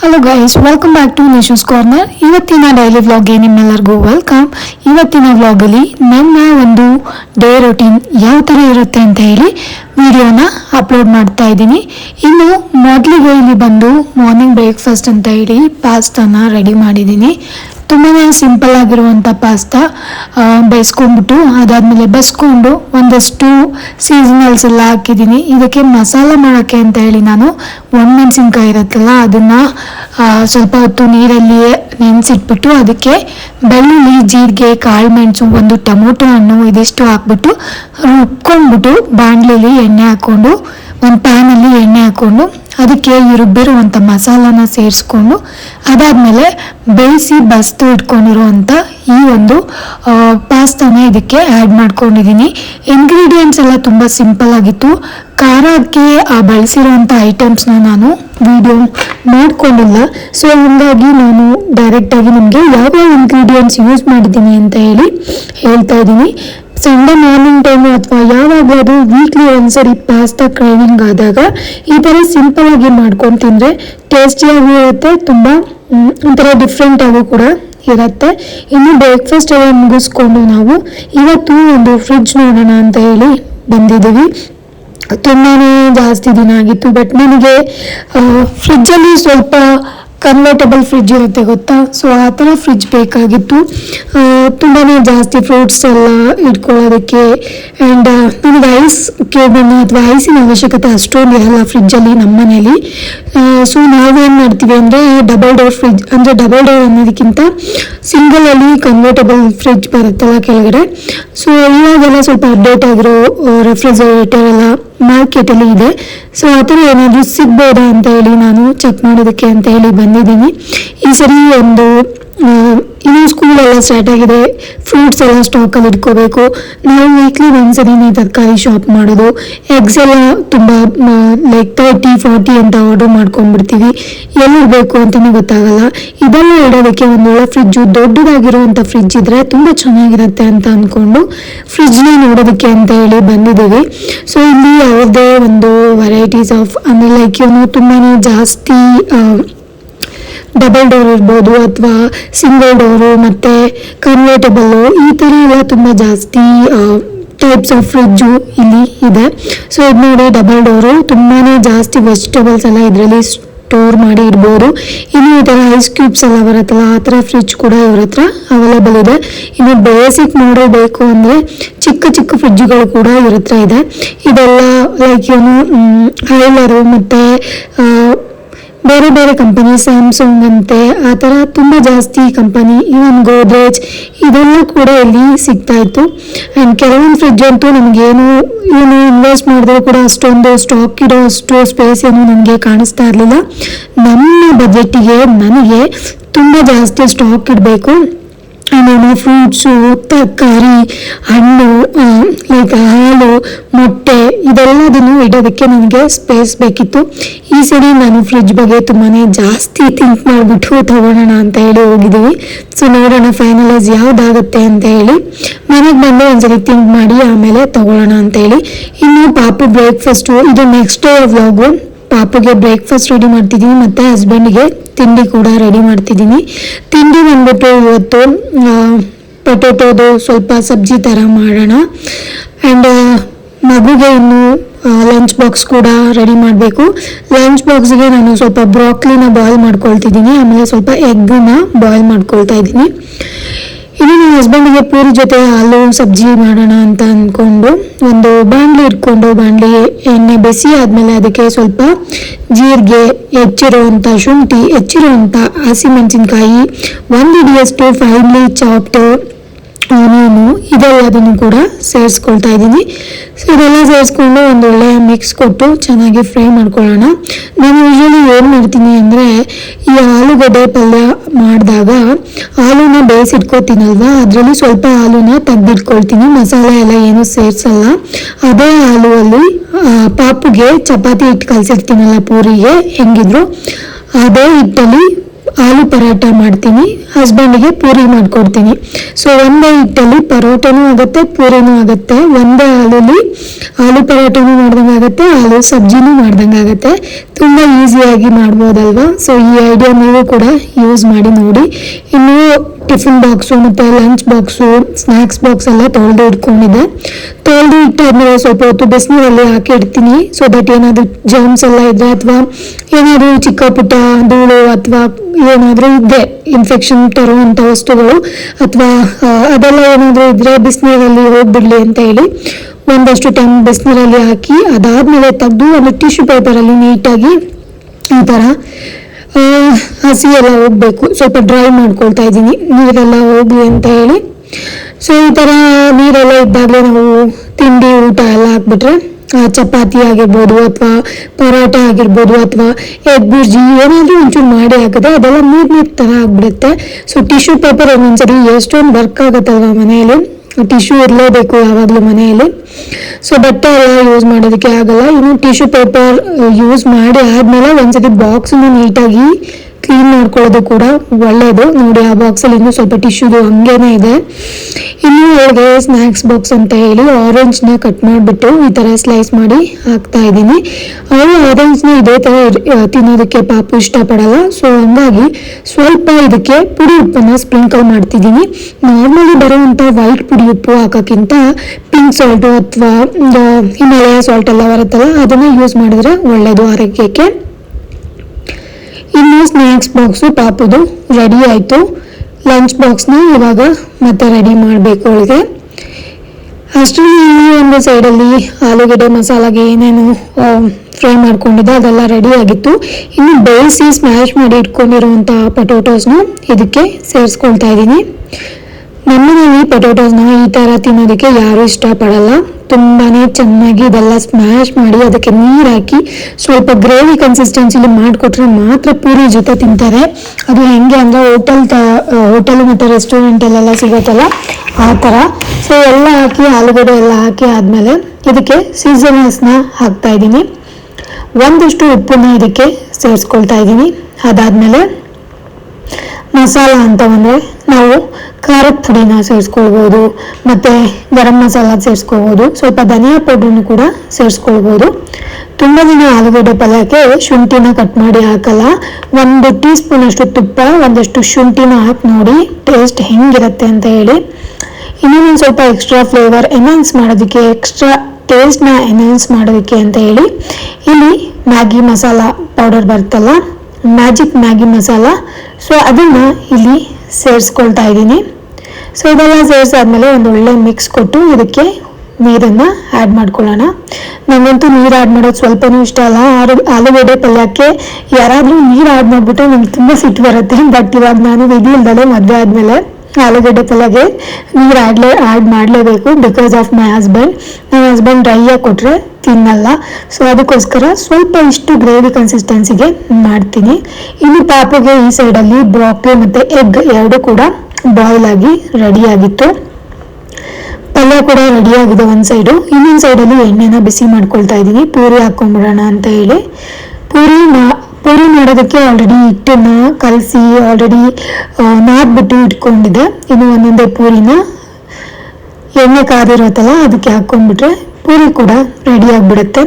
Hello guys welcome back to Nishu's corner ಇವತ್ತಿನ daily ವ್ಲಾಗ್ಗೆ ನಿಮ್ಮೆಲ್ಲರಿಗೂ ವೆಲ್ಕಮ್ ಇವತ್ತಿನ ವ್ಲಾಗಲ್ಲಿ ನಮ್ಮ ಒಂದು ಡೇ ರೊಟೀನ್ ಯಾವ ಥರ ಇರುತ್ತೆ ಅಂತ ಹೇಳಿ ವಿಡಿಯೋನ ಅಪ್ಲೋಡ್ ಮಾಡ್ತಾ ಇದ್ದೀನಿ. ಇನ್ನು ಮೊದಲಿಗೆ ಇಲ್ಲಿ ಬಂದು ಮಾರ್ನಿಂಗ್ ಬ್ರೇಕ್ಫಾಸ್ಟ್ ಅಂತ ಹೇಳಿ ಪಾಸ್ತಾನ ರೆಡಿ ಮಾಡಿದ್ದೀನಿ. ತುಂಬಾ ಸಿಂಪಲ್ ಆಗಿರುವಂಥ ಪಾಸ್ತಾ ಬೇಯಿಸ್ಕೊಂಡ್ಬಿಟ್ಟು ಅದಾದಮೇಲೆ ಬಸ್ಕೊಂಡು ಒಂದಷ್ಟು ಸೀಸನಲ್ಸ್ ಎಲ್ಲ ಹಾಕಿದ್ದೀನಿ. ಇದಕ್ಕೆ ಮಸಾಲ ಮಾಡೋಕ್ಕೆ ಅಂತ ಹೇಳಿ ನಾನು ಒಣಮೆಣಸಿನ್ಕಾಯಿ ಇರುತ್ತಲ್ಲ, ಅದನ್ನು ಸ್ವಲ್ಪ ಹೊತ್ತು ನೀರಲ್ಲಿ ನೆನೆಸಿಟ್ಬಿಟ್ಟು ಅದಕ್ಕೆ ಬೆಳ್ಳುಳ್ಳಿ, ಜೀರಿಗೆ ಕಾಳು ಮೆಣಸು ಒಂದು ಟೊಮೊಟೊ ಹಣ್ಣು ಇದಿಷ್ಟು ಹಾಕ್ಬಿಟ್ಟು ರುಬ್ಕೊಂಡ್ಬಿಟ್ಟು ಬಾಣಲೆಯಲ್ಲಿ ಎಣ್ಣೆ ಹಾಕ್ಕೊಂಡು ಒಂದು ಪ್ಯಾನಲ್ಲಿ ಎಣ್ಣೆ ಹಾಕ್ಕೊಂಡು ಅದಕ್ಕೆ ಇರುಬ್ಬಿರುವಂಥ ರುಬ್ಬಿರುವಂಥ ಮಸಾಲಾನ ಸೇರಿಸ್ಕೊಂಡು ಅದಾದಮೇಲೆ ಬೇಯಿಸಿ ಬಸ್ತು ಇಟ್ಕೊಂಡಿರುವಂಥ ಈ ಒಂದು ಪಾಸ್ತಾನ ಇದಕ್ಕೆ ಆ್ಯಡ್ ಮಾಡ್ಕೊಂಡಿದ್ದೀನಿ. ಇಂಗ್ರೀಡಿಯೆಂಟ್ಸ್ ಎಲ್ಲ ತುಂಬ ಸಿಂಪಲ್ ಆಗಿತ್ತು. ಖಾರಕ್ಕೆ ಆ ಬಳಸಿರೋಂಥ ಐಟಮ್ಸ್ನ ನಾನು ವಿಡಿಯೋ ಮಾಡಿಕೊಂಡಿಲ್ಲ ಸೊ ಹಂಗಾಗಿ ನಾನು ಡೈರೆಕ್ಟಾಗಿ ನಿಮಗೆ ಯಾವ್ಯಾವ ಇಂಗ್ರೀಡಿಯೆಂಟ್ಸ್ ಯೂಸ್ ಮಾಡಿದ್ದೀನಿ ಅಂತ ಹೇಳಿ ಹೇಳ್ತಾ ಇದ್ದೀನಿ. ಸಂಡೇ ಮಾರ್ನಿಂಗ್ ಟೈಮು ಅಥವಾ ಯಾವಾಗಲಾದ್ರೂ ವೀಕ್ಲಿ ಒಂದ್ಸರಿ ಪಾಸ್ತಾ ಕ್ರೈವಿಂಗ್ ಆದಾಗ ಈ ಥರ ಸಿಂಪಲ್ ಆಗಿ ಮಾಡ್ಕೊಂಡು ತಿಂದರೆ ಟೇಸ್ಟಿಯಾಗೂ ಇರುತ್ತೆ, ತುಂಬ ಒಂಥರ ಡಿಫ್ರೆಂಟ್ ಆಗೂ ಕೂಡ ಇರುತ್ತೆ. ಇನ್ನು ಬ್ರೇಕ್ಫಾಸ್ಟ್ ಎಲ್ಲ ಮುಗಿಸ್ಕೊಂಡು ನಾವು ಇವತ್ತು ಒಂದು ಫ್ರಿಡ್ಜ್ ನೋಡೋಣ ಅಂತ ಹೇಳಿ ಬಂದಿದ್ದೀವಿ. ತುಂಬಾ ಜಾಸ್ತಿ ದಿನ ಆಗಿತ್ತು ಬಟ್ ನನಗೆ ಫ್ರಿಜ್ಜಲ್ಲಿ ಸ್ವಲ್ಪ ಕನ್ವರ್ಟಬಲ್ ಫ್ರಿಡ್ಜ್ ಇರುತ್ತೆ ಗೊತ್ತಾ? ಸೊ ಆ ಥರ ಫ್ರಿಡ್ಜ್ ಬೇಕಾಗಿತ್ತು. ತುಂಬಾ ಜಾಸ್ತಿ ಫ್ರೂಟ್ಸ್ ಎಲ್ಲ ಇಟ್ಕೊಳ್ಳೋದಕ್ಕೆ ಆ್ಯಂಡ್ ನನಗೆ ಐಸ್ ಕೇಬಲ್ ಅಥವಾ ಐಸಿನ ಅವಶ್ಯಕತೆ ಅಷ್ಟೊಂದು ಇರಲ್ಲ ಫ್ರಿಡ್ಜಲ್ಲಿ ನಮ್ಮ ಮನೇಲಿ. ಸೊ ನಾವೇನು ಮಾಡ್ತೀವಿ ಅಂದರೆ ಡಬಲ್ ಡೋರ್ ಫ್ರಿಡ್ಜ್ ಅಂದರೆ ಡಬಲ್ ಡೋರ್ ಅನ್ನೋದಕ್ಕಿಂತ ಸಿಂಗಲಲ್ಲಿ ಕನ್ವರ್ಟಬಲ್ ಫ್ರಿಡ್ಜ್ ಬರುತ್ತಲ್ಲ ಕೆಳಗಡೆ. ಸೊ ಇವಾಗೆಲ್ಲ ಸ್ವಲ್ಪ ಅಪ್ಡೇಟ್ ಆಗಿರೋ ರೆಫ್ರಿಜರೇಟರ್ ಎಲ್ಲ ಮಾರ್ಕೆಟಲ್ಲಿ ಇದೆ. ಸೊ ಆ ಥರ ಏನಾದರೂ ಸಿಗ್ಬೋದಾ ಅಂತ ಹೇಳಿ ನಾನು ಚೆಕ್ ಮಾಡೋದಕ್ಕೆ ಅಂತ ಹೇಳಿ ಬಂದಿದ್ದೀನಿ. ಈ ಸರಿ ಒಂದು ಇನ್ನು ಸ್ಕೂಲ್ ಎಲ್ಲ ಸ್ಟಾರ್ಟ್ ಆಗಿದೆ. ಫ್ರೂಟ್ಸ್ ಎಲ್ಲ ಸ್ಟಾಕಲ್ಲಿ ಇಟ್ಕೋಬೇಕು. ನಾವು ವೀಕ್ಲಿ ಒಂದ್ಸರಿನೇ ತರಕಾರಿ ಶಾಪ್ ಮಾಡೋದು. ಎಗ್ಸ್ ಎಲ್ಲ ತುಂಬ ಲೈಕ್ ತರ್ಟಿ ಫಾರ್ಟಿ ಅಂತ ಆರ್ಡರ್ ಮಾಡ್ಕೊಂಡ್ಬಿಡ್ತೀವಿ. ಎಲ್ಲಿರಬೇಕು ಅಂತಲೇ ಗೊತ್ತಾಗಲ್ಲ. ಇದೆಲ್ಲ ಇಡೋದಕ್ಕೆ ಒಂದು ಒಳ್ಳೆ ಫ್ರಿಜ್ಜು ದೊಡ್ಡದಾಗಿರುವಂಥ ಫ್ರಿಜ್ ಇದ್ದರೆ ತುಂಬ ಚೆನ್ನಾಗಿರುತ್ತೆ ಅಂತ ಅಂದ್ಕೊಂಡು ಫ್ರಿಜ್ನ ನೋಡೋದಕ್ಕೆ ಅಂತ ಹೇಳಿ ಬಂದಿದ್ದೀವಿ. ಸೊ ಇಲ್ಲಿ ಯಾವುದೇ ಒಂದು ವೆರೈಟೀಸ್ ಆಫ್ ಅಂದರೆ ಲೈಕ್ ಇವನು ತುಂಬಾ ಜಾಸ್ತಿ ಡಬಲ್ ಡೋರ್ ಇರ್ಬೋದು ಅಥವಾ ಸಿಂಗಲ್ ಡೋರು ಮತ್ತು ಕನ್ವರ್ಟಬಲ್ಲು ಈ ಥರ ಎಲ್ಲ ತುಂಬ ಜಾಸ್ತಿ ಟೈಪ್ಸ್ ಆಫ್ ಫ್ರಿಜ್ಜು ಇಲ್ಲಿ ಇದೆ. ಸೊ ಇದು ನೋಡಿ ಡಬಲ್ ಡೋರು ತುಂಬಾ ಜಾಸ್ತಿ ವೆಜಿಟೇಬಲ್ಸ್ ಎಲ್ಲ ಇದರಲ್ಲಿ ಸ್ಟೋರ್ ಮಾಡಿ ಇಡ್ಬೋದು. ಇನ್ನು ಈ ಥರ ಐಸ್ ಕ್ಯೂಬ್ಸ್ ಎಲ್ಲ ಬರುತ್ತಲ್ಲ, ಆ ಥರ ಫ್ರಿಜ್ ಕೂಡ ಇವ್ರ ಹತ್ರ ಅವೈಲೇಬಲ್ ಇದೆ. ಇನ್ನು ಬೇಸಿಕ್ ಮಾಡಲ್ ಬೇಕು ಅಂದರೆ ಚಿಕ್ಕ ಚಿಕ್ಕ ಫ್ರಿಜ್ಗಳು ಕೂಡ ಇವ್ರ ಹತ್ರ ಇದೆ. ಇದೆಲ್ಲ ಲೈಕ್ ಏನು ಹೈಲರು ಮತ್ತು ಬೇರೆ ಬೇರೆ ಕಂಪನಿ ಸ್ಯಾಮ್ಸಂಗ್ ಅಂತೆ, ಆ ಥರ ತುಂಬ ಜಾಸ್ತಿ ಕಂಪನಿ ಇವನ್ ಗೋದ್ರೇಜ್ ಇದೆಲ್ಲ ಕೂಡ ಇಲ್ಲಿ ಸಿಗ್ತಾ ಇತ್ತು. ಆ್ಯಂಡ್ ಕೆಲವೊಂದು ಫ್ರಿಡ್ಜ್ ಅಂತೂ ನಮಗೇನು ಏನು ಇನ್ವೆಸ್ಟ್ ಮಾಡಿದ್ರು ಕೂಡ ಅಷ್ಟೊಂದು ಸ್ಟಾಕ್ ಇರೋ ಅಷ್ಟು ಸ್ಪೇಸ್ ಏನು ನನಗೆ ಕಾಣಿಸ್ತಾ ಇರಲಿಲ್ಲ. ನಮ್ಮ ಬಜೆಟ್ಟಿಗೆ ನನಗೆ ತುಂಬ ಜಾಸ್ತಿ ಸ್ಟಾಕ್ ಇಡಬೇಕು. ಆಮೇಲೆ ಫ್ರೂಟ್ಸು ತರಕಾರಿ, ಹಣ್ಣು ಲೈಕ್ ಹಾಲು ಇದೆಲ್ಲದನ್ನು ಇಡೋದಕ್ಕೆ ನನಗೆ ಸ್ಪೇಸ್ ಬೇಕಿತ್ತು. ಈ ಸರಿ ನಾನು ಫ್ರಿಡ್ಜ್ ಬಗ್ಗೆ ತುಂಬಾ ಜಾಸ್ತಿ ಥಿಂಕ್ ಮಾಡಿಬಿಟ್ಟು ತಗೊಳ್ಳೋಣ ಅಂತ ಹೇಳಿ ಹೋಗಿದ್ದೀವಿ. ಸೊ ನೋಡೋಣ ಫೈನಲೈಸ್ ಯಾವುದಾಗುತ್ತೆ ಅಂತ ಹೇಳಿ. ಮನೆಗೆ ಬಂದು ಒಂದ್ಸರಿ ಥಿಂಕ್ ಮಾಡಿ ಆಮೇಲೆ ತಗೊಳ್ಳೋಣ ಅಂತ ಹೇಳಿ. ಇನ್ನು ಪಾಪು ಬ್ರೇಕ್ಫಾಸ್ಟು ಇದು ನೆಕ್ಸ್ಟ್ ಡೇ ವ್ಲಾಗು ಪಾಪುಗೆ ಬ್ರೇಕ್ಫಾಸ್ಟ್ ರೆಡಿ ಮಾಡ್ತಿದ್ದೀನಿ ಮತ್ತು ಹಸ್ಬೆಂಡಿಗೆ ತಿಂಡಿ ಕೂಡ ರೆಡಿ ಮಾಡ್ತಿದ್ದೀನಿ. ತಿಂಡಿ ಬಂದ್ಬಿಟ್ಟು ಇವತ್ತು ಪೊಟೊಟೋದು ಸ್ವಲ್ಪ ಸಬ್ಜಿ ಥರ ಮಾಡೋಣ. ಆ್ಯಂಡ್ ಮಗುಗೆ ಇನ್ನು ಲಂಚ್ ಬಾಕ್ಸ್ ಕೂಡ ರೆಡಿ ಮಾಡಬೇಕು. ಲಂಚ್ ಬಾಕ್ಸ್ಗೆ ನಾನು ಸ್ವಲ್ಪ ಬ್ರಾಕ್ಲಿನ ಬಾಯ್ಲ್ ಮಾಡ್ಕೊಳ್ತಿದ್ದೀನಿ, ಆಮೇಲೆ ಸ್ವಲ್ಪ ಎಗ್ಗನ್ನ ಬಾಯ್ಲ್ ಮಾಡ್ಕೊಳ್ತಾ ಇದ್ದೀನಿ. ಇನ್ನು ನನ್ನ ಹಸ್ಬೆಂಡಿಗೆ ಪೂರಿ ಜೊತೆ ಹಾಲು, ಸಬ್ಜಿ ಮಾಡೋಣ ಅಂತ ಅಂದ್ಕೊಂಡು ಒಂದು ಬಾಣಲಿ ಇಟ್ಕೊಂಡು, ಬಾಣಲಿ ಎಣ್ಣೆ ಬಿಸಿ ಆದಮೇಲೆ ಅದಕ್ಕೆ ಸ್ವಲ್ಪ ಜೀರಿಗೆ ಹೆಚ್ಚಿರುವಂಥ ಶುಂಠಿ ಹೆಚ್ಚಿರುವಂಥ ಹಸಿಮೆಣಸಿನ್ಕಾಯಿ ಒಂದು ಹಿಡಿಯಷ್ಟು ಫೈನ್ಲಿ ಚಾಪ್ಟ್ ಆನಿಯನು ಇದೆಲ್ಲದನ್ನು ಕೂಡ ಸೇರಿಸ್ಕೊಳ್ತಾ ಇದ್ದೀನಿ. ಸೊ ಇದೆಲ್ಲ ಸೇರಿಸ್ಕೊಂಡು ಒಂದು ಒಳ್ಳೆಯ ಮಿಕ್ಸ್ ಕೊಟ್ಟು ಚೆನ್ನಾಗಿ ಫ್ರೈ ಮಾಡ್ಕೊಳ್ಳೋಣ. ನಾನು ಯೂಶಲಿ ಏನು ಮಾಡ್ತೀನಿ ಅಂದರೆ ಈ ಆಲೂಗಡ್ಡೆ ಪಲ್ಯ ಮಾಡಿದಾಗ ಹಾಲುನ ಬೇಯಿಸಿಟ್ಕೋತೀನಲ್ವಾ ಅದರಲ್ಲಿ ಸ್ವಲ್ಪ ಹಾಲುನ ತೆಗ್ದಿಟ್ಕೊಳ್ತೀನಿ. ಮಸಾಲೆ ಎಲ್ಲ ಏನು ಸೇರಿಸಲ್ಲ. ಅದೇ ಹಾಲುವಲ್ಲಿ ಪಾಪುಗೆ ಚಪಾತಿ ಹಿಟ್ಟು ಕಲಸಿರ್ತೀನಲ್ಲ ಪೂರಿಗೆ, ಹೆಂಗಿದ್ರು? ಅದೇ ಹಿಟ್ಟಲ್ಲಿ ಆಲೂ ಪರೋಟ ಮಾಡ್ತೀನಿ ಹಸ್ಬೆಂಡಿಗೆ ಪೂರಿ ಮಾಡಿಕೊಡ್ತೀನಿ. ಸೊ ಒಂದೇ ಹಿಟ್ಟಲ್ಲಿ ಪರೋಟನೂ ಆಗುತ್ತೆ, ಪೂರಿನೂ ಆಗುತ್ತೆ. ಒಂದೇ ಹಾಲಲ್ಲಿ ಆಲೂ ಪರೋಟನೂ ಮಾಡ್ದಂಗೆ ಆಗುತ್ತೆ ಆಲೂ ಸಬ್ಜಿನೂ ಮಾಡ್ದಂಗೆ ಆಗುತ್ತೆ. ತುಂಬ ಈಸಿಯಾಗಿ ಮಾಡ್ಬೋದಲ್ವಾ? ಸೊ ಈ ಐಡಿಯಾ ನೀವು ಕೂಡ ಯೂಸ್ ಮಾಡಿ ನೋಡಿ. ಇನ್ನು ಟಿಫಿನ್ ಬಾಕ್ಸು ಮತ್ತು ಲಂಚ್ ಬಾಕ್ಸು ಸ್ನ್ಯಾಕ್ಸ್ ಬಾಕ್ಸ್ ಎಲ್ಲ ತೊಳೆದು ಇಟ್ಕೊಂಡಿದ್ದೆ. ತೊಳೆದು ಇಟ್ಟಾದ್ಮೇಲೆ ಸ್ವಲ್ಪ ಹೊತ್ತು ಬಿಸಿನೀರಲ್ಲಿ ಹಾಕಿ ಇಡ್ತೀನಿ. ಸೊ ದಟ್ ಏನಾದರೂ ಜರ್ಮ್ಸ್ ಎಲ್ಲ ಇದ್ರೆ ಅಥವಾ ಏನಾದರೂ ಚಿಕ್ಕ ಪುಟ್ಟ ಧೂಳು ಅಥವಾ ಏನಾದರೂ ಇದ್ದೆ ಇನ್ಫೆಕ್ಷನ್ ತರುವಂಥ ವಸ್ತುಗಳು. ಅಥವಾ ಅದೆಲ್ಲ ಏನಾದರೂ ಇದ್ರೆ ಬಿಸಿನೀರಲ್ಲಿ ಹೋಗ್ಬಿಡ್ಲಿ ಅಂತ ಹೇಳಿ ಒಂದಷ್ಟು ಟೈಮ್ ಬಿಸಿನೀರಲ್ಲಿ ಹಾಕಿ ಅದಾದ್ಮೇಲೆ ತೆಗೆದು ಒಂದು ಟಿಶ್ಯೂ ಪೇಪರಲ್ಲಿ ನೀಟಾಗಿ ಈ ಥರ ಹಸಿ ಎಲ್ಲ ಹೋಗ್ಬೇಕು. ಸ್ವಲ್ಪ ಡ್ರೈ ಮಾಡ್ಕೊಳ್ತಾ ಇದ್ದೀನಿ. ನೀರೆಲ್ಲ ಹೋಗ್ಲಿ ಅಂತ ಹೇಳಿ. ಸೊ ಈ ಥರ ನೀರೆಲ್ಲ ಇದ್ದಾಗಲೇ ನಾವು ತಿಂಡಿ, ಊಟ ಎಲ್ಲ ಹಾಕ್ಬಿಟ್ರೆ ಚಪಾತಿ ಆಗಿರ್ಬೋದು ಅಥವಾ ಪರೋಟ ಆಗಿರ್ಬೋದು ಅಥವಾ ಎಗ್ ಬುರ್ಜಿ ಏನಾದರೂ ಒಂಚೂರು ಮಾಡಿ ಹಾಕಿದ್ರೆ ಅದೆಲ್ಲ ನೀರು ನೀರು ಥರ ಆಗ್ಬಿಡುತ್ತೆ. ಸೊ ಟಿಶ್ಯೂ ಪೇಪರ್ ಒಂದೊಂದ್ಸರಿ ಎಷ್ಟೊಂದು ವರ್ಕ್ ಆಗುತ್ತಲ್ವ ಮನೆಯಲ್ಲಿ? ಟಿಶ್ಯೂ ಇರಲೇಬೇಕು ಯಾವಾಗಲೂ ಮನೆಯಲ್ಲಿ. ಸೊ ಬಟ್ಟೆ ಎಲ್ಲ ಯೂಸ್ ಮಾಡೋದಕ್ಕೆ ಆಗಲ್ಲ. ಇನ್ನು ಟಿಶ್ಯೂ ಪೇಪರ್ ಯೂಸ್ ಮಾಡಿ ಆದಮೇಲೆ ಒಂದ್ಸತಿ ಬಾಕ್ಸನ್ನು ನೀಟಾಗಿ ಕ್ಲೀನ್ ಮಾಡ್ಕೊಳ್ಳೋದು ಕೂಡ ಒಳ್ಳೆಯದು ನೋಡಿ, ಆ ಬಾಕ್ಸಲ್ಲಿ ಇನ್ನೂ ಸ್ವಲ್ಪ ಟಿಶ್ಯೂದು ಹಂಗೇನೆ ಇದೆ. ಇನ್ನು ಒಳಗೆ ಸ್ನ್ಯಾಕ್ಸ್ ಬಾಕ್ಸ್ ಅಂತ ಹೇಳಿ ಆರೆಂಜ್ನ ಕಟ್ ಮಾಡಿಬಿಟ್ಟು ಈ ಥರ ಸ್ಲೈಸ್ ಮಾಡಿ ಹಾಕ್ತಾ ಇದ್ದೀನಿ. ಅವಳು ಆರೆಂಜ್ನ ಇದೇ ಥರ ತಿನ್ನೋದಕ್ಕೆ ಪಾಪು ಇಷ್ಟಪಡಲ್ಲ. ಸೊ ಹಂಗಾಗಿ ಸ್ವಲ್ಪ ಇದಕ್ಕೆ ಪುಡಿ ಉಪ್ಪನ್ನು ಸ್ಪ್ರಿಂಕಲ್ ಮಾಡ್ತಿದ್ದೀನಿ. ನಾರ್ಮಲಿ ಬರುವಂಥ ವೈಟ್ ಪುಡಿ ಉಪ್ಪು ಹಾಕೋಕ್ಕಿಂತ ಪಿಂಕ್ ಸಾಲ್ಟು ಅಥವಾ ಹಿಮಾಲಯ ಸಾಲ್ಟ್ ಎಲ್ಲ ಬರುತ್ತಲ್ಲ, ಅದನ್ನು ಯೂಸ್ ಮಾಡಿದ್ರೆ ಒಳ್ಳೆಯದು ಆರೋಗ್ಯಕ್ಕೆ. ಇನ್ನು ಸ್ನ್ಯಾಕ್ಸ್ ಬಾಕ್ಸು ಪಾಪುದು ರೆಡಿ ಆಯಿತು. ಲಂಚ್ ಬಾಕ್ಸ್ನ ಇವಾಗ ಮತ್ತೆ ರೆಡಿ ಮಾಡಬೇಕು ಅವಳಿಗೆ. ಅಷ್ಟರಲ್ಲಿ ಒಂದು ಸೈಡಲ್ಲಿ ಆಲೂಗಡ್ಡೆ ಮಸಾಲಾಗೆ ಏನೇನು ಫ್ರೈ ಮಾಡ್ಕೊಂಡಿದ್ದೆ ಅದೆಲ್ಲ ರೆಡಿ ಆಗಿತ್ತು. ಇನ್ನು ಬೇಯಿಸಿ ಸ್ಮ್ಯಾಶ್ ಮಾಡಿ ಇಟ್ಕೊಂಡಿರುವಂಥ ಪೊಟೊಟೋಸ್ನ ಇದಕ್ಕೆ ಸೇರಿಸ್ಕೊಳ್ತಾ ಇದ್ದೀನಿ. ನಮ್ಮನೇಲಿ ಪೊಟೊಟೋಸ್ನ ಈ ಥರ ತಿನ್ನೋದಕ್ಕೆ ಯಾರೂ ಇಷ್ಟಪಡಲ್ಲ. ತುಂಬಾ ಚೆನ್ನಾಗಿ ಇದೆಲ್ಲ ಸ್ಮ್ಯಾಶ್ ಮಾಡಿ ಅದಕ್ಕೆ ನೀರು ಹಾಕಿ ಸ್ವಲ್ಪ ಗ್ರೇವಿ ಕನ್ಸಿಸ್ಟೆನ್ಸಿಲಿ ಮಾಡಿಕೊಟ್ರೆ ಮಾತ್ರ ಪೂರಿ ಜೊತೆ ತಿಂತಾರೆ. ಅದು ಹೆಂಗೆ ಅಂದರೆ ಹೋಟೆಲ್ ತ ಹೋಟೆಲ್ ಮತ್ತು ರೆಸ್ಟೋರೆಂಟಲ್ಲೆಲ್ಲ ಸಿಗುತ್ತಲ್ಲ, ಆ ಥರ ಸೊ ಎಲ್ಲ ಹಾಕಿ, ಆಲೂಗಡ್ಡೆ ಎಲ್ಲ ಹಾಕಿ ಆದಮೇಲೆ ಇದಕ್ಕೆ ಸೀಸನಲ್ಸ್ನ ಹಾಕ್ತಾ ಇದ್ದೀನಿ. ಒಂದಷ್ಟು ಉಪ್ಪನ್ನ ಇದಕ್ಕೆ ಸೇರಿಸ್ಕೊಳ್ತಾ ಇದ್ದೀನಿ. ಅದಾದಮೇಲೆ ಮಸಾಲ ಅಂತ ನಾವು ಖಾರದ ಪುಡಿನ ಸೇರಿಸ್ಕೊಳ್ಬೋದು, ಮತ್ತು ಗರಂ ಮಸಾಲ ಸೇರಿಸ್ಕೊಳ್ಬೋದು, ಸ್ವಲ್ಪ ಧನಿಯಾ ಪೌಡ್ರನ್ನು ಕೂಡ ಸೇರಿಸ್ಕೊಳ್ಬೋದು. ತುಂಬ ದಿನ ಆಲೂಗಡ್ಡೆ ಪಲ್ಯಕ್ಕೆ ಶುಂಠಿನ ಕಟ್ ಮಾಡಿ ಹಾಕಲ್ಲ. ಒಂದು ಟೀ ಸ್ಪೂನ್ ಅಷ್ಟು ತುಪ್ಪ, ಒಂದಷ್ಟು ಶುಂಠಿನ ಹಾಕಿ ನೋಡಿ ಟೇಸ್ಟ್ ಹೆಂಗಿರುತ್ತೆ ಅಂತ ಹೇಳಿ. ಇನ್ನೊಂದು ಸ್ವಲ್ಪ ಎಕ್ಸ್ಟ್ರಾ ಫ್ಲೇವರ್ ಎನ್ಹಾನ್ಸ್ ಮಾಡೋದಕ್ಕೆ ಎಕ್ಸ್ಟ್ರಾ ಟೇಸ್ಟ್ನ ಎನ್ಹಾನ್ಸ್ ಮಾಡೋದಕ್ಕೆ ಅಂತ ಹೇಳಿ. ಇಲ್ಲಿ ಮ್ಯಾಗಿ ಮಸಾಲ ಪೌಡರ್ ಬರುತ್ತಲ್ಲ ಮ್ಯಾಜಿಕ್ ಮ್ಯಾಗಿ ಮಸಾಲ. ಸೊ ಅದನ್ನು ಇಲ್ಲಿ ಸೇರಿಸ್ಕೊಳ್ತಾ ಇದ್ದೀನಿ. ಸೊ ಇದೆಲ್ಲ ಸೇರಿಸಾದ್ಮೇಲೆ ಒಂದು ಒಳ್ಳೆ ಮಿಕ್ಸ್ ಕೊಟ್ಟು ಇದಕ್ಕೆ ನೀರನ್ನು ಆ್ಯಡ್ ಮಾಡ್ಕೊಳ್ಳೋಣ. ನನಗಂತೂ ನೀರು ಆ್ಯಡ್ ಮಾಡೋದು ಸ್ವಲ್ಪನೂ ಇಷ್ಟ ಅಲ್ಲ. ಆರು, ಆಲೂಗಡ್ಡೆ ಪಲ್ಯಕ್ಕೆ ಯಾರಾದರೂ ನೀರು ಆ್ಯಡ್ ಮಾಡಿಬಿಟ್ರೆ ನಂಗೆ ತುಂಬ ಸಿಟ್ಟು ಬರುತ್ತೆ. ಬಟ್ ಇವಾಗ ನಾನು ವಿಧಿ ಇಲ್ದಲೆ ಮದುವೆ ಆದಮೇಲೆ ಆಲೂಗಡ್ಡೆ ಪಲ್ಯಗೆ ನೀರು ಆಡ್ಲೇ ಆ್ಯಡ್ ಮಾಡಲೇಬೇಕು ಬಿಕಾಸ್ ಆಫ್ ಮೈ ಹಸ್ಬೆಂಡ್ ನನ್ನ ಹಸ್ಬೆಂಡ್ ಡ್ರೈಯಾಗಿ ಕೊಟ್ಟರೆ ತಿನ್ನಲ್ಲ. ಸೊ ಅದಕ್ಕೋಸ್ಕರ ಸ್ವಲ್ಪ ಇಷ್ಟು ಗ್ರೇವಿ ಕನ್ಸಿಸ್ಟೆನ್ಸಿಗೆ ಮಾಡ್ತೀನಿ. ಇನ್ನು ಪಾಪುಗೆ ಈ ಸೈಡಲ್ಲಿ ಬ್ರಾಕ್ಲಿ ಮತ್ತು ಎಗ್ ಎರಡು ಕೂಡ ಬಾಯ್ಲ್ ಆಗಿ ರೆಡಿ ಆಗಿತ್ತು. ಪಲ್ಯ ಕೂಡ ರೆಡಿ ಆಗಿದೆ ಒಂದು ಸೈಡು ಇನ್ನೊಂದು ಸೈಡಲ್ಲಿ ಎಣ್ಣೆನ ಬಿಸಿ ಮಾಡ್ಕೊಳ್ತಾ ಇದ್ದೀನಿ ಪೂರಿ ಹಾಕೊಂಡ್ಬಿಡೋಣ ಅಂತ ಹೇಳಿ. ಪೂರಿ ಮಾ, ಪೂರಿ ಮಾಡೋದಕ್ಕೆ ಆಲ್ರೆಡಿ ಹಿಟ್ಟನ್ನು ಕಲಸಿ ಆಲ್ರೆಡಿ ನಾದ್ಬಿಟ್ಟು ಇಟ್ಕೊಂಡಿದ್ದೆ. ಇನ್ನು ಒಂದೊಂದೇ ಪೂರಿನ ಎಣ್ಣೆ ಕಾದಿರುತ್ತಲ್ಲ ಅದಕ್ಕೆ ಹಾಕ್ಕೊಂಡ್ಬಿಟ್ರೆ ಪೂರಿ ಕೂಡ ರೆಡಿ ಆಗಿಬಿಡುತ್ತೆ.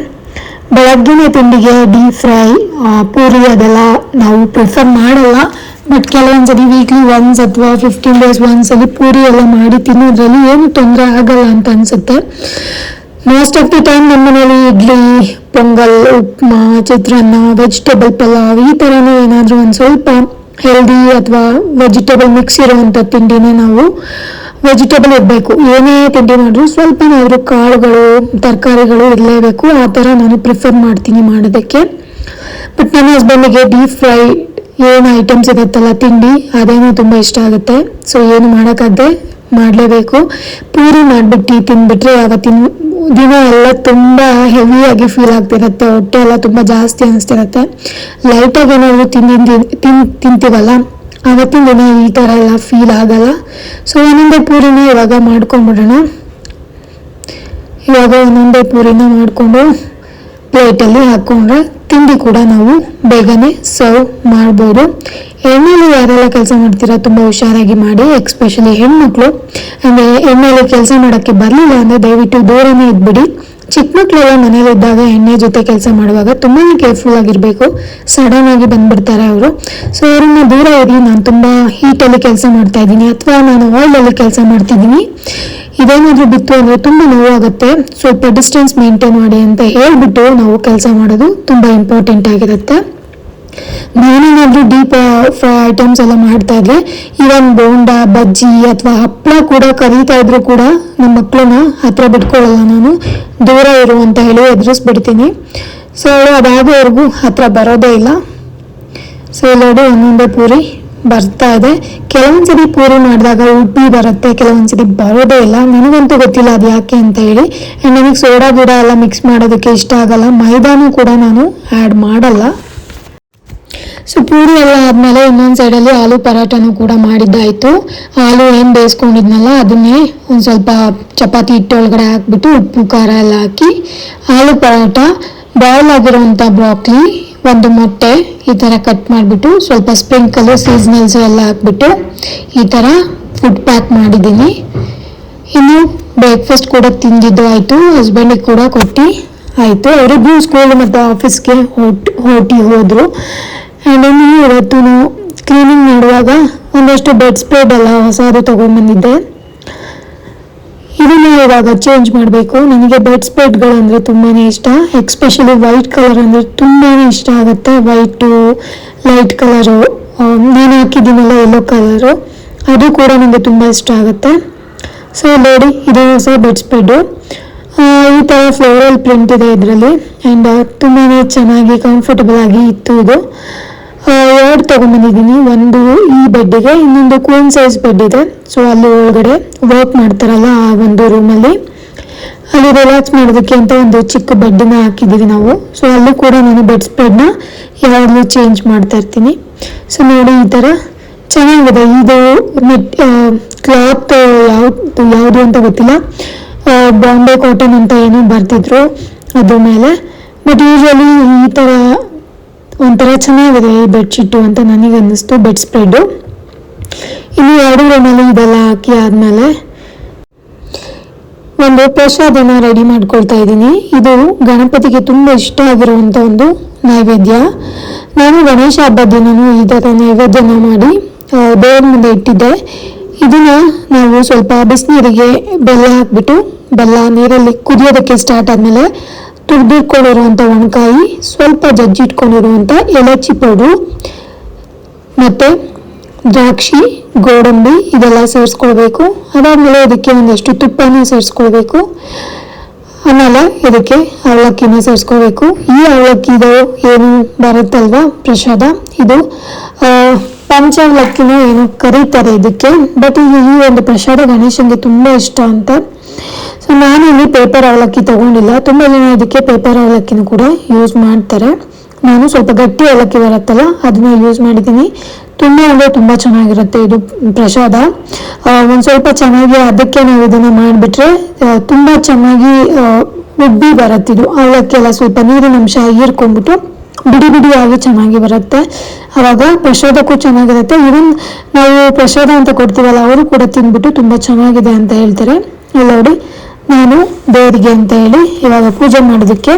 ಬೆಳಗ್ಗಿನ ತಿಂಡಿಗೆ ಡೀಪ್ ಫ್ರೈ ಪೂರಿ ಅದೆಲ್ಲ ನಾವು ಪ್ರಿಫರ್ ಮಾಡಲ್ಲ. ಬಟ್ ಕೆಲವೊಂದ್ಸರಿ ವೀಕ್ಲಿ ಒನ್ಸ್ ಅಥವಾ ಫಿಫ್ಟೀನ್ ಡೇಸ್ ಒಂದ್ಸಲಿ ಪೂರಿ ಎಲ್ಲ ಮಾಡಿ ತಿನ್ನೋದ್ರಲ್ಲಿ ಏನು ತೊಂದರೆ ಆಗಲ್ಲ ಅಂತ ಅನ್ಸುತ್ತೆ. ಮೋಸ್ಟ್ ಆಫ್ ದಿ ಟೈಮ್ ನಮ್ಮ ಮನೇಲಿ ಇಡ್ಲಿ, ಪೊಂಗಲ್, ಉಪ್ಮಾ, ಚಿತ್ರಾನ್ನ ವೆಜಿಟೇಬಲ್ ಪಲಾವ್ ಈ ಥರನೇ ಏನಾದರೂ ಒಂದು ಸ್ವಲ್ಪ ಹೆಲ್ದಿ ಅಥವಾ ವೆಜಿಟೇಬಲ್ ಮಿಕ್ಸ್ ಇರುವಂಥ ತಿಂಡಿನೇ ನಾವು ವೆಜಿಟೇಬಲ್ ಇರಬೇಕು ಏನೇ ತಿಂಡಿ ಮಾಡಿದ್ರು ಸ್ವಲ್ಪನಾದರೂ ಕಾಳುಗಳು, ತರಕಾರಿಗಳು ಇರಲೇಬೇಕು ಆ ಥರ ನಾನು ಪ್ರಿಫರ್ ಮಾಡ್ತೀನಿ ಮಾಡೋದಕ್ಕೆ. ಬಟ್ ನನ್ನ ಹಸ್ಬೆಂಡಿಗೆ ಡೀಪ್ ಫ್ರೈ ಏನು ಐಟಮ್ಸ್ ಇರುತ್ತಲ್ಲ, ತಿಂಡಿ, ಅದೇನು ತುಂಬ ಇಷ್ಟ ಆಗುತ್ತೆ. ಸೊ ಏನು ಮಾಡೋಕ್ಕಾಗದೆ ಮಾಡಲೇಬೇಕು. ಪೂರಿ ಮಾಡಿಬಿಟ್ಟು ತಿಂದ್ಬಿಟ್ರೆ ಅವತ್ತಿನ ದಿನ ಎಲ್ಲ ತುಂಬ ಹೆವಿಯಾಗಿ ಫೀಲ್ ಆಗ್ತಿರುತ್ತೆ. ಹೊಟ್ಟೆ ಎಲ್ಲ ತುಂಬ ಜಾಸ್ತಿ ಅನಿಸ್ತಿರುತ್ತೆ. ಲೈಟಾಗಿ ಏನಾದರೂ ತಿಂದು ತಿನ್, ತಿಂತೀವಲ್ಲ, ಅವತ್ತಿನ ದಿನ ಈ ಥರ ಎಲ್ಲ ಫೀಲ್ ಆಗಲ್ಲ. ಸೊ ಒಂದೊಂದೇ ಪೂರಿನ ಇವಾಗ ಮಾಡ್ಕೊಂಡ್ಬಿಡೋಣ ಇವಾಗ ಒಂದೊಂದೇ ಪೂರಿನ ಮಾಡಿಕೊಂಡು ಪ್ಲೇಟಲ್ಲಿ ಹಾಕ್ಕೊಂಡ್ರೆ ತಿಂಡಿ ಕೂಡ ನಾವು ಬೇಗನೆ ಸರ್ವ್ ಮಾಡ್ಬೋದು. ಎಣ್ಣೆಲಿ ಯಾರೆಲ್ಲ ಕೆಲಸ ಮಾಡ್ತೀರಾ ತುಂಬ ಹುಷಾರಾಗಿ ಮಾಡಿ ಎಕ್ಸ್ಪೆಷಲಿ ಹೆಣ್ಮಕ್ಳು. ಅಂದರೆ ಎಣ್ಣೆಲಿ ಕೆಲಸ ಮಾಡೋಕ್ಕೆ ಬರಲಿಲ್ಲ ಅಂದರೆ ದಯವಿಟ್ಟು ದೂರನೇ ಇದ್ಬಿಡಿ. ಚಿಕ್ಕ ಮಕ್ಕಳೆಲ್ಲ ಮನೇಲಿದ್ದಾಗ ಎಣ್ಣೆ ಜೊತೆ ಕೆಲಸ ಮಾಡುವಾಗ ತುಂಬಾ ಕೇರ್ಫುಲ್ ಆಗಿರಬೇಕು. ಸಡನ್ ಆಗಿ ಬಂದ್ಬಿಡ್ತಾರೆ ಅವರು. ಸೊ ಅವ್ರನ್ನ ದೂರ ಇರಲಿ, ನಾನು ತುಂಬ ಹೀಟಲ್ಲಿ ಕೆಲಸ ಮಾಡ್ತಾ ಇದ್ದೀನಿ, ಅಥವಾ ನಾನು ಆಯಿಲಲ್ಲಿ ಕೆಲಸ ಮಾಡ್ತಿದ್ದೀನಿ. ಇದೇನಾದರೂ ಬಿತ್ತು ಅಂದರೆ ತುಂಬ ನೋವಾಗುತ್ತೆ. ಸ್ವಲ್ಪ ಡಿಸ್ಟೆನ್ಸ್ ಮೇಂಟೈನ್ ಮಾಡಿ ಅಂತ ಹೇಳ್ಬಿಟ್ಟು ನಾವು ಕೆಲಸ ಮಾಡೋದು ತುಂಬ ಇಂಪಾರ್ಟೆಂಟ್ ಆಗಿರುತ್ತೆ. ನಾನೇನಾದರೂ ಡೀಪ್ ಐಟಮ್ಸ್ ಎಲ್ಲ ಮಾಡ್ತಾ ಇದ್ರೆ, ಈವನ್ ಬೋಂಡ, ಬಜ್ಜಿ ಅಥವಾ ಹಪ್ಪಳ ಕೂಡ ಕರೀತಾ ಇದ್ರು ಕೂಡ ನಮ್ಮ ಮಕ್ಕಳನ್ನ ಹತ್ರ ಬಿಟ್ಕೊಳ್ಳಲ್ಲ ನಾನು. ದೂರ ಇರು ಅಂತ ಹೇಳಿ ಎದುರಿಸ್ಬಿಡ್ತೀನಿ. ಸೊ ಅವಳು ಅದಾಗೋವರೆಗೂ ಹತ್ರ ಬರೋದೇ ಇಲ್ಲ. ಸೊ ಇಲ್ಲೋಡು ಒಂದೊಂದೇ ಪೂರಿ ಬರ್ತಾ ಇದೆ. ಕೆಲವೊಂದ್ಸರಿ ಪೂರಿ ಮಾಡಿದಾಗ ಉಪ್ಪಿ ಬರುತ್ತೆ ಕೆಲವೊಂದ್ಸರಿ ಬರೋದೇ ಇಲ್ಲ. ನನಗಂತೂ ಗೊತ್ತಿಲ್ಲ ಅದು ಯಾಕೆ ಅಂತ ಹೇಳಿ. ಆ್ಯಂಡ್ ನನಗೆ ಸೋಡಾ ಗಿಡ ಎಲ್ಲ ಮಿಕ್ಸ್ ಮಾಡೋದಕ್ಕೆ ಇಷ್ಟ ಆಗಲ್ಲ. ಮೈದಾನು ಕೂಡ ನಾನು ಆ್ಯಡ್ ಮಾಡಲ್ಲ. ಸೊ ಪೂರಿ ಎಲ್ಲ ಆದಮೇಲೆ ಇನ್ನೊಂದು ಸೈಡಲ್ಲಿ ಆಲೂ ಪರಾಟನೂ ಕೂಡ ಮಾಡಿದ್ದಾಯಿತು. ಆಲೂ ಏನು ಬೇಯಿಸ್ಕೊಂಡಿದ್ನಲ್ಲ, ಅದನ್ನೇ ಒಂದು ಸ್ವಲ್ಪ ಚಪಾತಿ ಹಿಟ್ಟು ಒಳಗಡೆ ಹಾಕ್ಬಿಟ್ಟು ಉಪ್ಪು, ಖಾರ ಎಲ್ಲ ಹಾಕಿ, ಆಲೂ ಪರಾಟ ಬಾಯ್ಲ್ ಆಗಿರೋವಂಥ ಬ್ರಾಕ್ಲಿ ಒಂದು ಮೊಟ್ಟೆ ಈ ಥರ ಕಟ್ ಮಾಡಿಬಿಟ್ಟು ಸ್ವಲ್ಪ ಸ್ಪ್ರಿಂಕಲು ಸೀಸ್ನಲ್ಸು ಎಲ್ಲ ಹಾಕ್ಬಿಟ್ಟು ಈ ಥರ ಫುಡ್ ಪ್ಯಾಕ್ ಮಾಡಿದ್ದೀನಿ. ಇನ್ನು ಬ್ರೇಕ್ಫಾಸ್ಟ್ ಕೂಡ ತಿಂದಿದ್ದು ಆಯಿತು ಹಸ್ಬೆಂಡಿಗೆ ಕೂಡ ಕೊಟ್ಟು ಆಯಿತು. ಅವರಿಗೂ ಸ್ಕೂಲ್ ಮತ್ತು ಆಫೀಸ್ಗೆ ಹೊಟ್ಟಿ ಹೊರಟಿ ಹೋದರು. ಆ್ಯಂಡ್ ಇವತ್ತು ಕ್ಲೀನಿಂಗ್ ಮಾಡುವಾಗ ಒಂದಷ್ಟು ಬೆಡ್ ಸ್ಪ್ರೆಡ್ ಎಲ್ಲ ಹೊಸದು ತೊಗೊಂಡ್ಬಂದಿದ್ದೆ. ಇದನ್ನು ಇವಾಗ ಚೇಂಜ್ ಮಾಡಬೇಕು. ನನಗೆ ಬೆಡ್ ಸ್ಪ್ರೆಡ್ಗಳಂದರೆ ತುಂಬಾ ಇಷ್ಟ. ಎಕ್ಸ್ಪೆಷಲಿ ವೈಟ್ ಕಲರ್ ಅಂದರೆ ತುಂಬಾ ಇಷ್ಟ ಆಗುತ್ತೆ. ವೈಟು ಲೈಟ್ ಕಲರು ನಾನು ಹಾಕಿದ್ದೀನಲ್ಲ ಯೆಲ್ಲೋ ಕಲರು ಅದು ಕೂಡ ನನಗೆ ತುಂಬ ಇಷ್ಟ ಆಗುತ್ತೆ. ಸೊ ನೋಡಿ, ಇದು ಹೊಸ ಬೆಡ್ ಸ್ಪ್ರೆಡ್ಡು ಈ ಥರ ಫ್ಲೋರಲ್ ಪ್ರಿಂಟ್ ಇದೆ ಇದರಲ್ಲಿ. ಆ್ಯಂಡ್ ತುಂಬಾ ಚೆನ್ನಾಗಿ ಕಂಫರ್ಟಬಲ್ ಆಗಿ ಇತ್ತು ಇದು. ಎರಡು ತೊಗೊಂಬಂದಿದ್ದೀನಿ. ಒಂದು ಈ ಬೆಡ್ಡಿಗೆ, ಇನ್ನೊಂದು ಕ್ವೀನ್ ಸೈಜ್ ಬೆಡ್ ಇದೆ ಸೊ ಅಲ್ಲಿ ಒಳಗಡೆ ವರ್ಕ್ ಮಾಡ್ತಾರಲ್ಲ ಆ ಒಂದು ರೂಮಲ್ಲಿ ಅಲ್ಲಿ. ರಿಲ್ಯಾಕ್ಸ್ ಮಾಡೋದಕ್ಕೆ ಅಂತ ಒಂದು ಚಿಕ್ಕ ಬೆಡ್ಡನ್ನ ಹಾಕಿದ್ದೀವಿ ನಾವು. ಸೊ ಅಲ್ಲಿ ಕೂಡ ನಾನು ಬೆಡ್ ಸ್ಪ್ರೆಡ್ನ ಯಾವಾಗಲೂ ಚೇಂಜ್ ಮಾಡ್ತಾ ಇರ್ತೀನಿ. ಸೊ ನೋಡಿ ಈ ಥರ ಚೆನ್ನಾಗಿದೆ. ಇದು ನೆಟ್ ಕ್ಲಾತ್ ಯಾವ್ದು, ಯಾವುದು ಅಂತ ಗೊತ್ತಿಲ್ಲ. ಬಾಂಬೆ ಕಾಟನ್ ಅಂತ ಏನೋ ಬರ್ತಿದ್ರು ಅದ್ರ ಮೇಲೆ. ಬಟ್ ಯೂಶಲಿ ಈ ಥರ ಒಂಥರ ಚೆನ್ನಾಗಿದೆ ಈ ಬೆಡ್ಶೀಟು ಅಂತ ನನಗೆ ಅನ್ನಿಸ್ತು ಬೆಡ್ ಸ್ಪ್ರೆಡ್ಡು. ಇನ್ನು ಎರಡು ರೂಮಲ್ಲಿ ಇದೆಲ್ಲ ಹಾಕಿ ಆದಮೇಲೆ ಒಂದು ಪ್ರಸಾದನ ರೆಡಿ ಮಾಡ್ಕೊಳ್ತಾ ಇದ್ದೀನಿ. ಇದು ಗಣಪತಿಗೆ ತುಂಬ ಇಷ್ಟ ಆಗಿರುವಂಥ ಒಂದು ನೈವೇದ್ಯ. ನಾನು ಗಣೇಶ ಹಬ್ಬದ ದಿನವೂ ಈ ಥರ ನೈವೇದ್ಯನ ಮಾಡಿ ಬೇರೆ ಮುಂದೆ ಇಟ್ಟಿದ್ದೆ. ಇದನ್ನು ನಾವು ಸ್ವಲ್ಪ ಬಿಸಿನೀರಿಗೆ ಬೆಲ್ಲ ಹಾಕ್ಬಿಟ್ಟು, ಬೆಲ್ಲ ನೀರಲ್ಲಿ ಕುದಿಯೋದಕ್ಕೆ ಸ್ಟಾರ್ಟ್ ಆದಮೇಲೆ ತುರಿದಿಟ್ಕೊಂಡಿರುವಂಥ ಒಣಕಾಯಿ, ಸ್ವಲ್ಪ ಜಜ್ಜಿಟ್ಕೊಂಡಿರುವಂಥ ಎಲಚಿ ಪೌಡ್ರು ಮತ್ತು ದ್ರಾಕ್ಷಿ, ಗೋಡಂಬಿ ಇದೆಲ್ಲ ಸೇರಿಸ್ಕೊಳ್ಬೇಕು. ಅದಾದಮೇಲೆ ಅದಕ್ಕೆ ಒಂದಷ್ಟು ತುಪ್ಪನ ಸೇರಿಸ್ಕೊಳ್ಬೇಕು. ಆಮೇಲೆ ಇದಕ್ಕೆ ಅವಲಕ್ಕಿನ ಸೇರಿಸ್ಕೋಬೇಕು ಈ ಅವಲಕ್ಕಿದು ಏನು ಬರುತ್ತಲ್ವ? ಪ್ರಸಾದ. ಇದು ಪಂಚ ಅವಲಕ್ಕಿನೂ ಏನು ಕರೀತಾರೆ ಇದಕ್ಕೆ. ಬಟ್ ಈ ಒಂದು ಪ್ರಸಾದ ಗಣೇಶನಿಗೆ ತುಂಬ ಇಷ್ಟ ಅಂತ. ಸೊ ನಾನು ಇಲ್ಲಿ ಪೇಪರ್ ಅವಲಕ್ಕಿ ತಗೊಂಡಿಲ್ಲ. ತುಂಬ ಜನ ಇದಕ್ಕೆ ಪೇಪರ್ ಅವಲಕ್ಕಿನೂ ಕೂಡ ಯೂಸ್ ಮಾಡ್ತಾರೆ. ನಾನು ಸ್ವಲ್ಪ ಗಟ್ಟಿ ಅವಲಕ್ಕಿ ಬರುತ್ತಲ್ಲ, ಅದನ್ನ ಯೂಸ್ ಮಾಡಿದ್ದೀನಿ. ತುಂಬ ಅಂದರೆ ತುಂಬ ಚೆನ್ನಾಗಿರುತ್ತೆ ಇದು ಪ್ರಸಾದ. ಒಂದು ಸ್ವಲ್ಪ ಚೆನ್ನಾಗಿ ಅದಕ್ಕೆ ನಾವು ಇದನ್ನು ಮಾಡಿಬಿಟ್ರೆ ತುಂಬ ಚೆನ್ನಾಗಿ ಉಬ್ಬಿ ಬರುತ್ತಿದ್ದು ಅವಲಕ್ಕಿ ಎಲ್ಲ ಸ್ವಲ್ಪ ನೀರಿನ ಅಂಶ ಹೀರ್ಕೊಂಡ್ಬಿಟ್ಟು ಬಿಡಿ ಬಿಡಿಯಾಗಿ ಚೆನ್ನಾಗಿ ಬರುತ್ತೆ. ಅವಾಗ ಪ್ರಸಾದಕ್ಕೂ ಚೆನ್ನಾಗಿರುತ್ತೆ. ಇವನ್ ನಾವು ಪ್ರಸಾದ ಅಂತ ಕೊಡ್ತೀವಲ್ಲ, ಅವರು ಕೂಡ ತಿಂದ್ಬಿಟ್ಟು ತುಂಬ ಚೆನ್ನಾಗಿದೆ ಅಂತ ಹೇಳ್ತಾರೆ. ನೋಡಿ, ನಾನು ದೇವರಿಗೆ ಅಂತ ಹೇಳಿ ಇವಾಗ ಪೂಜೆ ಮಾಡೋದಕ್ಕೆ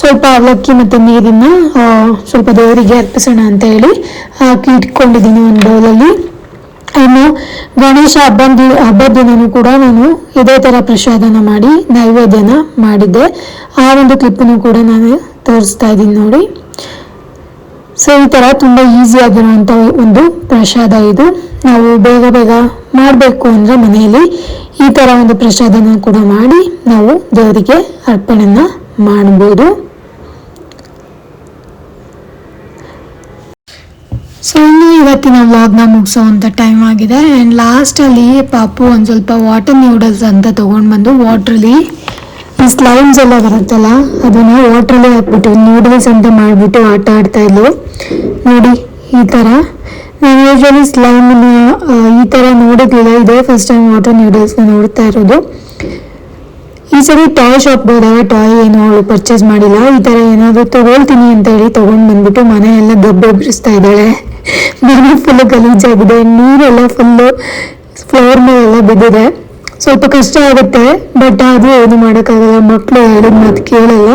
ಸ್ವಲ್ಪ ಅವಲಕ್ಕಿ ಮತ್ತು ನೀರನ್ನ ಸ್ವಲ್ಪ ದೇವರಿಗೆ ಅರ್ಪಿಸೋಣ ಅಂತ ಹೇಳಿ ಹಾಕಿ ಇಟ್ಕೊಂಡಿದ್ದೀನಿ ಒಂದು ಬೌಲಲ್ಲಿ. ಇನ್ನು ಗಣೇಶ ಹಬ್ಬದ ಹಬ್ಬದ ಕೂಡ ನಾನು ಇದೇ ಥರ ಪ್ರಸಾದನ ಮಾಡಿ, ನೈವೇದ್ಯನ ಮಾಡಿದ್ದೆ. ಆ ಒಂದು ಕ್ಲಿಪ್ಪನ್ನು ಕೂಡ ನಾನು ತೋರಿಸ್ತಾ ಇದ್ದೀನಿ ನೋಡಿ. ಸೊ ಈ ಥರ ತುಂಬ ಈಸಿ ಆಗಿರುವಂಥ ಒಂದು ಪ್ರಸಾದ ಇದು. ನಾವು ಬೇಗ ಬೇಗ ಮಾಡಬೇಕು ಅಂದರೆ ಮನೆಯಲ್ಲಿ ಈ ಥರ ಒಂದು ಪ್ರಸಾದನ ಕೂಡ ಮಾಡಿ ನಾವು ದೇವರಿಗೆ ಅರ್ಪಣೆನ ಮಾಡ್ಬೋದು. ಸೊ ಇನ್ನು ಇವತ್ತಿನ ವ್ಲಾಗ್ನ ಮುಗಿಸೋವಂಥ ಟೈಮ್ ಆಗಿದೆ. ಆ್ಯಂಡ್ ಲಾಸ್ಟಲ್ಲಿ ಪಾಪು ಒಂದು ಸ್ವಲ್ಪ ವಾಟರ್ ನ್ಯೂಡಲ್ಸ್ ಅಂತ ತೊಗೊಂಡು ಬಂದು ವಾಟ್ರಲ್ಲಿ ಸ್ಲೈಮ್ಸ್ ಎಲ್ಲ ಬರುತ್ತಲ್ಲ, ಅದನ್ನು ವಾಟ್ರಲ್ಲಿ ಹಾಕ್ಬಿಟ್ಟು ನೂಡಲ್ಸ್ ಅಂತ ಮಾಡಿಬಿಟ್ಟು ಆಟ ಆಡ್ತಾ ಇದ್ಲು. ನೋಡಿ, ಈ ಥರ ನಾನು ಯೂಶ್ವಲಿ ಸ್ಲೈಮನ್ನ ಈ ಥರ ನೋಡಿದ್ಲಿಲ್ಲ ಇದೇ ಫಸ್ಟ್ ಟೈಮ್ ವಾಟರ್ ನೂಡಲ್ಸ್ನ ನೋಡ್ತಾ ಇರೋದು. ಈ ಸರಿ ಟಾಯ್ ಶಾಪ್ ಹೋದಾಗ ಟಾಯ್ ಏನು ಅವಳು ಪರ್ಚೇಸ್ ಮಾಡಿಲ್ಲ. ಈ ಥರ ಏನಾದರೂ ತಗೊಳ್ತೀನಿ ಅಂತ ಹೇಳಿ ತಗೊಂಡು ಬಂದ್ಬಿಟ್ಟು ಮನೆ ಎಲ್ಲ ಗಬ್ಬೆಬ್ರಿಸ್ತಾ ಇದ್ದಾಳೆ. ಮನೆ ಫುಲ್ಲು ಗಲೀಜಾಗಿದೆ. ನೀರೆಲ್ಲ ಫುಲ್ಲು ಫ್ಲೋರ್ ಮೇಲೆಲ್ಲ ಬಿದ್ದಿದೆ. ಸ್ವಲ್ಪ ಕಷ್ಟ ಆಗುತ್ತೆ ಬಟ್ ಆದರೂ ಏನು ಮಾಡೋಕ್ಕಾಗಲ್ಲ. ಮಕ್ಕಳು ಹೇಳಿದ ಮಾತು ಕೇಳಲ್ಲ.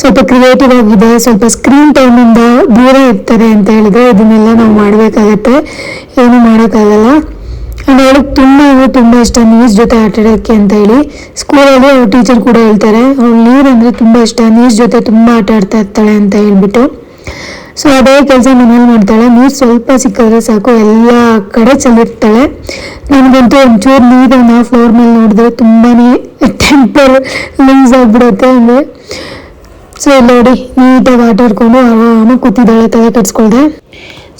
ಸ್ವಲ್ಪ ಕ್ರಿಯೇಟಿವ್ ಆಗಿದೆ, ಸ್ವಲ್ಪ ಸ್ಕ್ರೀನ್ ಟೈಮಿಂದ ದೂರ ಇರ್ತಾರೆ ಅಂತ ಹೇಳಿದ್ರೆ ಇದನ್ನೆಲ್ಲ ನಾವು ಮಾಡಬೇಕಾಗತ್ತೆ. ಏನು ಮಾಡೋಕ್ಕಾಗಲ್ಲ. ಆ್ಯಂಡ್ ಅವಳಿಗೆ ತುಂಬ ಅಂದರೆ ತುಂಬ ಇಷ್ಟ ನ್ಯೂಸ್ ಜೊತೆ ಆಟ ಆಡೋಕ್ಕೆ ಅಂತ ಹೇಳಿ. ಸ್ಕೂಲಲ್ಲಿ ಅವ್ರ ಟೀಚರ್ ಕೂಡ ಹೇಳ್ತಾರೆ, ಅವ್ಳು ನೀರು ಅಂದರೆ ತುಂಬ ಇಷ್ಟ, ನೀಸ್ ಜೊತೆ ತುಂಬ ಆಟ ಆಡ್ತಾ ಇರ್ತಾಳೆ ಅಂತ ಹೇಳ್ಬಿಟ್ಟು. ಸೊ ಅದೇ ಕೆಲಸ ಮನೇಲಿ ಮಾಡ್ತಾಳೆ. ನೀರು ಸ್ವಲ್ಪ ಸಿಕ್ಕಿದ್ರೆ ಸಾಕು. ಎಲ್ಲ ಕಡೆ ಚೆಲ್ಲಿರ್ತಾಳೆ. ನನಗಂತೂ ಒಂಚೂರು ನೀರನ್ನು ಫ್ಲೋರ್ ಮೇಲೆ ನೋಡಿದ್ರೆ ತುಂಬಾ ಟೆಂಪರ್ ಲೂಸ್ ಆಗಿಬಿಡುತ್ತೆ ಅಂದರೆ. ಸೊ ನೋಡಿ, ನೀಟಾಗಿ ಆಟ ಆಡ್ಕೊಂಡು ಆರಾಮಾಗಿ ಕೂತಿದ್ದಾಳೆ, ತಲೆ ಕಟ್ಸ್ಕೊಳ್ದೆ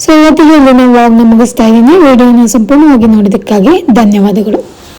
ಸೊ ಇವತ್ತಿಗೆ ನಾವು ವ್ಲಾಗ್ನ ಮುಗಿಸ್ತಾ ಇದ್ದೀನಿ. ವಿಡಿಯೋನ ಸಂಪೂರ್ಣವಾಗಿ ನೋಡಿದ್ದಕ್ಕಾಗಿ ಧನ್ಯವಾದಗಳು.